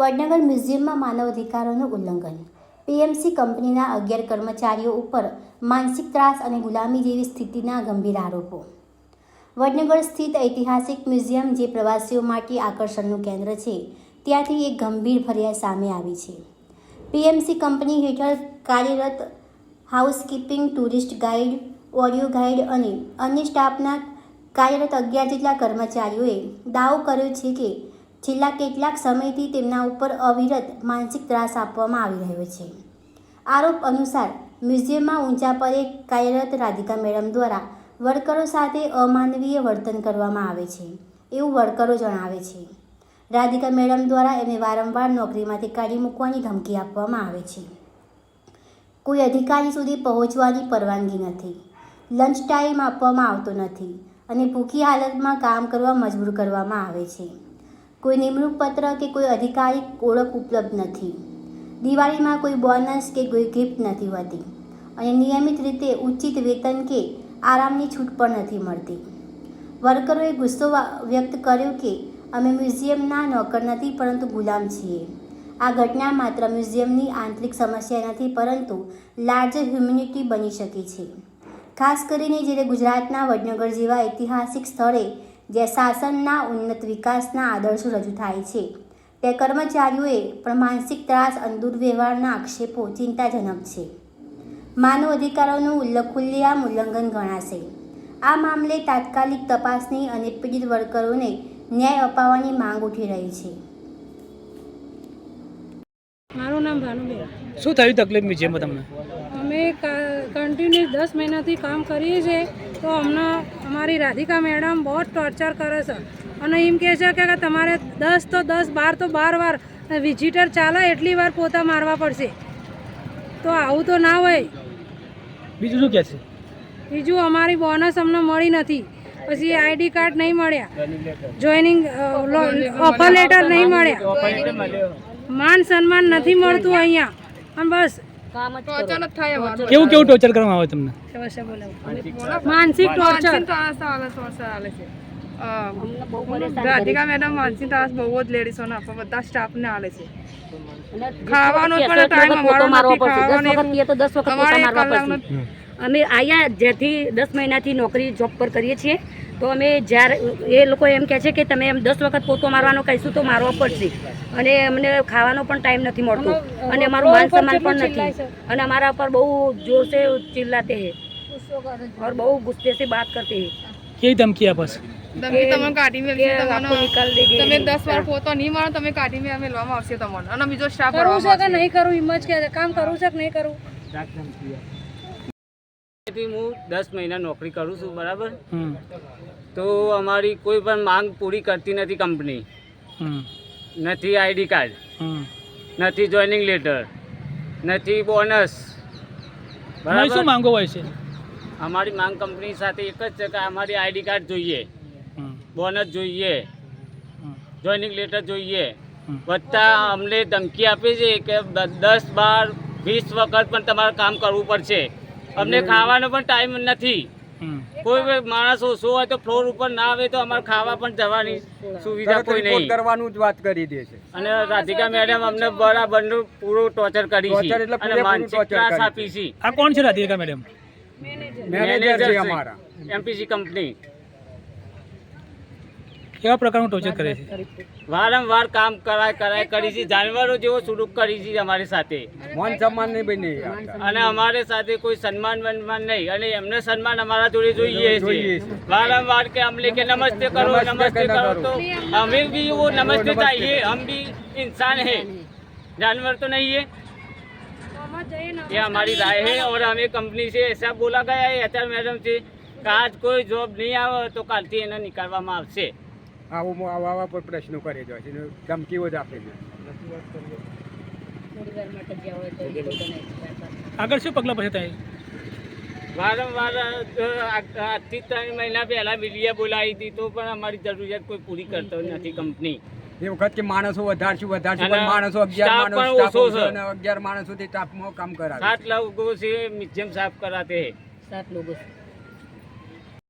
વડનગર મ્યુઝિયમમાં માનવ અધિકારોનું ઉલ્લંઘન. પીએમસી કંપનીના અગિયાર કર્મચારીઓ ઉપર માનસિક ત્રાસ અને ગુલામી જેવી સ્થિતિના ગંભીર આરોપો. વડનગર સ્થિત ઐતિહાસિક મ્યુઝિયમ જે પ્રવાસીઓ માટે આકર્ષણનું કેન્દ્ર છે, ત્યાંથી એક ગંભીર ફરિયાદ સામે આવી છે. પીએમસી કંપની હેઠળ કાર્યરત housekeeping, tourist guide, audio guide અને અન્ય સ્ટાફના કાર્યરત અગિયાર જેટલા કર્મચારીઓએ દાવો કર્યો છે કે છેલ્લા કેટલાક સમયથી તેમના ઉપર અવિરત માનસિક ત્રાસ આપવામાં આવી રહ્યો છે. આરોપ અનુસાર મ્યુઝિયમમાં ઊંચા પરે કાર્યરત રાધિકા મેડમ દ્વારા વર્કરો સાથે અમાનવીય વર્તન કરવામાં આવે છે, એવું વર્કરો જણાવે છે. રાધિકા મેડમ દ્વારા એમને વારંવાર નોકરીમાંથી કાઢી મૂકવાની ધમકી આપવામાં આવે છે. કોઈ અધિકારી સુધી પહોંચવાની પરવાનગી નથી, લંચ ટાઈમ આપવામાં આવતો નથી અને ભૂખી હાલતમાં કામ કરવા મજબૂર કરવામાં આવે છે. કોઈ નિમણૂક પત્ર કે કોઈ અધિકારી ઓળખ ઉપલબ્ધ નથી. દિવાળીમાં કોઈ બોનસ કે કોઈ ગિફ્ટ નથી હોતી અને નિયમિત રીતે ઉચિત વેતન કે આરામની છૂટ પણ નથી મળતી. વર્કરોએ ગુસ્સો વ્યક્ત કર્યો કે અમે મ્યુઝિયમના નોકર નથી પરંતુ ગુલામ છીએ. આ ઘટના માત્ર મ્યુઝિયમની આંતરિક સમસ્યા નથી પરંતુ લાર્જર હ્યુમિનિટી બની શકે છે. ખાસ કરીને જ્યારે ગુજરાતના વડનગર જેવા ઐતિહાસિક સ્થળે જ્યાં શાસનના ઉન્નત વિકાસના આદર્શો રજૂ થાય છે. તે કર્મચારીઓએ પણ માનસિક ત્રાસ અને દુર્વ્યવહારના આક્ષેપો ચિંતાજનક છે. માનવ અધિકારોનું ઉલ્લંઘ ખુલ્લેઆમ ઉલ્લંઘન ગણાશે. આ મામલે તાત્કાલિક તપાસની અને પીડિત વર્કરોને ન્યાય અપાવવાની માંગ ઉઠી રહી છે. મારું નામ ભાનુબેન. શું થયું તકલીફ મ્યુઝિયમમાં તમને? અમે કન્ટિન્યુ દસ મહિનાથી કામ કરીએ છીએ. તો અમને અમારી રાધિકા મેડમ બહુ જ ટોર્ચર કરે છે. અને એમ કહે છે કે તમારે દસ તો દસ બાર તો બાર વાર વિઝિટર ચાલે એટલી વાર પોતા મારવા પડશે. તો આવું તો ના હોય. બીજું શું કહે છે? બીજું અમારી બોનસ અમને મળી નથી. પછી આઈડી કાર્ડ નહીં મળ્યા. જોઈનિંગ ઓફર લેટર નહીં મળ્યા. માન સન્માન નથી મળતું અહીંયા. અને બસ કેવું કેવું ટોર્ચર કરવામાં આવે તમને. માનસિક ટોર્ચર રાધિકા મેડમ માનસિક ત્રાસ બહુ જ લેડીઝોને આપે બધા સ્ટાફને આલે છે. ખાવાનો પણ ટાઈમ અમારો નથી ખાવાનો અમારે એક કલાકનો અમે અહીંયા જેથી દસ મહિનાથી નોકરી જોબ પર કરીએ છીએ તો અમે જ્યારે એ લોકો એમ કહે છે કે તમે એમ દસ વખત પોતો મારવાનો કહીશું તો મારવો પડશે અને અમને ખાવાનો પણ ટાઈમ નથી મળતો અને અમારું માન સન્માન પણ નથી અને અમારા પર બહુ જોર से चिल्लाते हैं और બહુ ગુસ્સે से बात करते हैं કેવી ધમકી આપે છે તમે તમને કાઢી કે મેળવી आपको તમને निकाल देंगे તમે દસ વાર પોતો નહીં મારો તમે કાઢી મેં મેળવામાં આવશે તમને અને બીજો સ્ટાફ કરવું છે કે ભરવામાં આવશે નહીં કરવું એમ જ કે કામ કરવું છે કે નહીં કરવું થી હું દસ મહિના નોકરી કરું છું બરાબર? તો અમારી કોઈ પણ માંગ પૂરી કરતી નથી કંપની. નથી આઈડી કાર્ડ. નથી જોઈનિંગ લેટર. નથી બોનસ. તમારી શું માંગો હોય છે? અમારી માંગ કંપની સાથે એક જ છે કે અમારી આઈડી કાર્ડ જોઈએ. બોનસ જોઈએ. જોઈનિંગ લેટર જોઈએ. વત્તા અમને ધમકી આપે છે કે દસ બાર વીસ વખત પણ તમારે કામ કરવું પડશે. અમને ખાવાનો પણ ટાઈમ નથી. કોઈ માણસ ઓછો હોય તો ફ્લોર ઉપર ના આવે તો અમારે ખાવા પણ જવાની સુવિધા કોઈ નહીં. કરવાનું જ વાત કરી દે છે. અને રાધિકા મેડમ અમને બરાબરનું પૂરું ટોર્ચર કરી છે અને માનસિક ત્રાસ આપી છે. આ કોણ છે રાધિકા મેડમ? મેનેજર છે અમારા. એમપીસી કંપની કેવા પ્રકારનું ટોર્ચર કરે છે વારંવાર કામ કરાય કરાય કરી છે જાનવરો જેવો સુડુક કરી છે અમારી સાથે માન સન્માન નહીં બની આપતા. અને અમારે સાથે કોઈ સન્માન વન્માન નહીં અને એમને સન્માન અમારા જોડે જોઈએ જોઈએ છે છે. વારંવાર કે અમને કે નમસ્તે કરો નમસ્તે નમસ્તે કરના કરો કરો. તો हमें भी वो नमस्ते नमस्ते। चाहिए हम भी इंसान है जानवर तो नहीं है ये हमारी राय है और हमें कंपनी से ऐसा बोला गया है एचआर मैडम से कि आज कोई जॉब नहीं આવે તો કાલથી એને નીકાળવામાં આવશે આવો આવા આવા પર પ્રશ્નો કરે છે. ધમકીઓ જ આપે છે. આગળ શું પગલાં પછી થાય? વારંવાર આજથી ત્રણ મહિના પહેલાં મીડિયા બોલાવી હતી તો પણ અમારી જરૂરિયાત કોઈ પૂરી કરતો નથી કંપની. એ વખત કે માણસો વધારશું વધારશું પણ માણસો અગિયાર માણસો ઓછો છે. અગિયાર માણસોથી સ્ટાફમાં કામ કરાવે સાત લોકો છે મ્યુઝિયમ સાફ કરાતે. સાત લોકો છે.